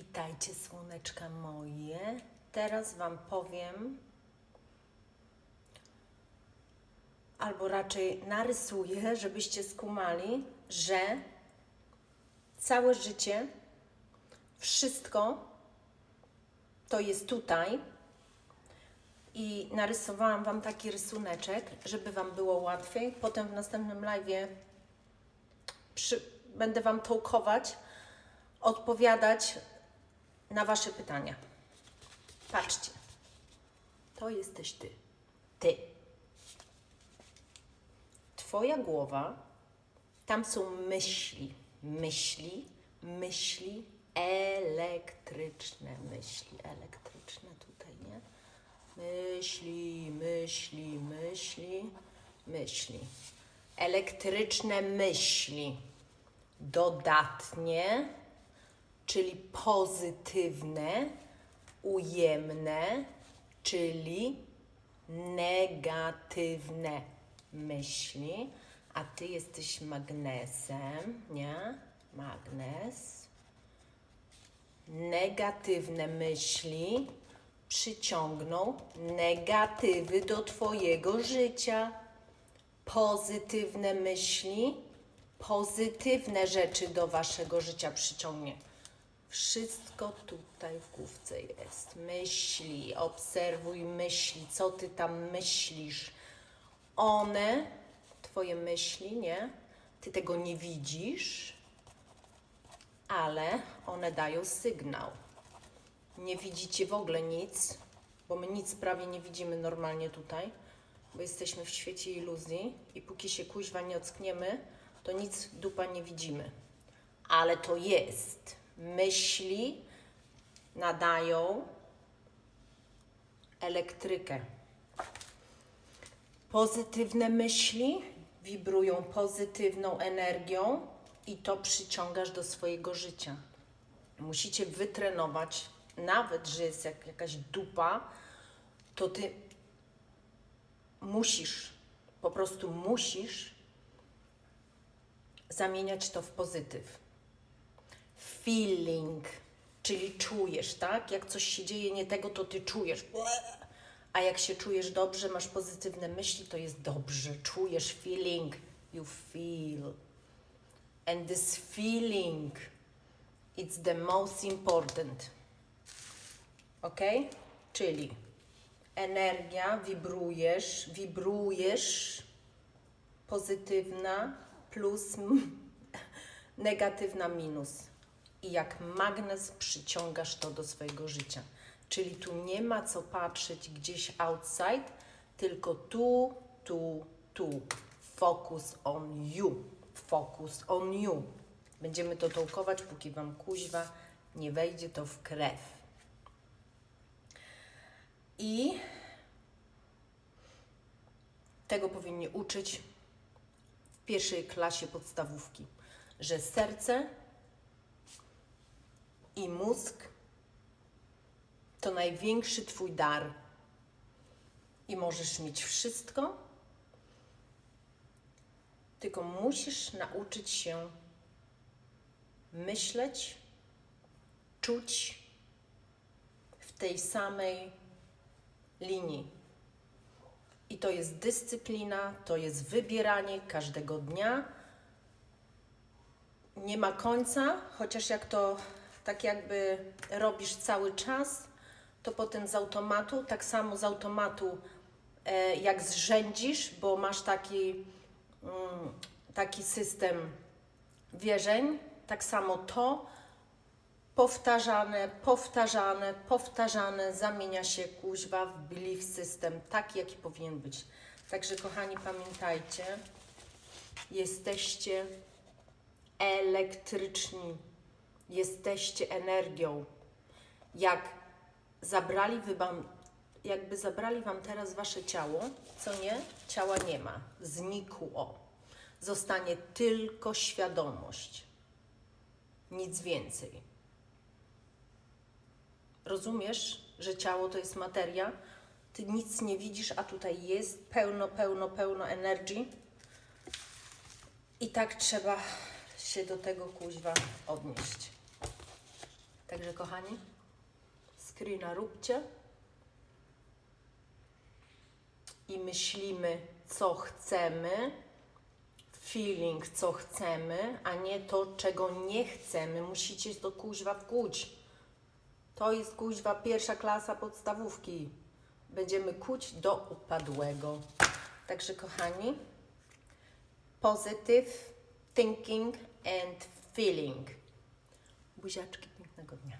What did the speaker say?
Witajcie, słoneczka moje. Teraz Wam powiem, albo raczej narysuję, żebyście skumali, że całe życie, wszystko to jest tutaj. I narysowałam Wam taki rysuneczek, żeby Wam było łatwiej. Potem w następnym live'ie przy, będę Wam tołkować, odpowiadać na Wasze pytania. Patrzcie. To jesteś Ty. Ty. Twoja głowa, tam są myśli. Myśli, myśli, elektryczne myśli. Elektryczne tutaj, nie? Myśli, myśli, myśli, myśli. Elektryczne myśli. Dodatnie, czyli pozytywne, ujemne, czyli negatywne myśli. A ty jesteś magnesem, nie? Magnes. Negatywne myśli przyciągną negatywy do Twojego życia. Pozytywne myśli, pozytywne rzeczy do Waszego życia przyciągnie. Wszystko tutaj w główce jest. Myśli, obserwuj myśli, co Ty tam myślisz. One, Twoje myśli, nie? Ty tego nie widzisz, ale one dają sygnał nie widzicie w ogóle nic, bo my nic prawie nie widzimy normalnie tutaj, bo jesteśmy w świecie iluzji i póki się kuźwa nie ockniemy, to nic dupa nie widzimy. Ale to jest. Myśli nadają elektrykę. Pozytywne myśli wibrują pozytywną energią i to przyciągasz do swojego życia. Musicie wytrenować, nawet że jest jak, jakaś dupa, to ty musisz, po prostu musisz zamieniać to w pozytyw. Feeling, czyli czujesz, tak? Jak coś się dzieje nie tego, to ty czujesz. A jak się czujesz dobrze, masz pozytywne myśli, to jest dobrze. Czujesz feeling, you feel. And this feeling, it's the most important. Ok? Czyli energia, wibrujesz, wibrujesz, pozytywna plus negatywna minus. I jak magnes przyciągasz to do swojego życia. Czyli tu nie ma co patrzeć gdzieś outside, tylko tu, tu, tu. Focus on you. Focus on you. Będziemy to tołkować, póki Wam kuźwa nie wejdzie to w krew. I tego powinni uczyć w pierwszej klasie podstawówki, że serce i mózg to największy Twój dar. I możesz mieć wszystko, tylko musisz nauczyć się myśleć, czuć w tej samej linii. I to jest dyscyplina, to jest wybieranie każdego dnia. Nie ma końca, chociaż jak to tak jakby robisz cały czas, to potem z automatu, tak samo z automatu, e, jak zrzędzisz, bo masz taki, mm, taki system wierzeń, tak samo to powtarzane, powtarzane, powtarzane zamienia się kuźwa w belief system, taki jaki powinien być. Także kochani, pamiętajcie, jesteście elektryczni, jesteście energią. Jak zabrali wam, jakby zabrali wam teraz wasze ciało, co nie? Ciała nie ma, znikło. Zostanie tylko świadomość. Nic więcej. Rozumiesz, że ciało to jest materia? Ty nic nie widzisz, a tutaj jest pełno, pełno, pełno energii. I tak trzeba się do tego kuźwa odnieść. Tak Także kochani, screena róbcie i myślimy, co chcemy, feeling, co chcemy, a nie to, czego nie chcemy. Musicie to kuźwa wkuć. To jest kuźwa pierwsza klasa podstawówki. Będziemy kuć do upadłego. Także kochani, positive thinking and feeling. Buziaczki pięknego dnia.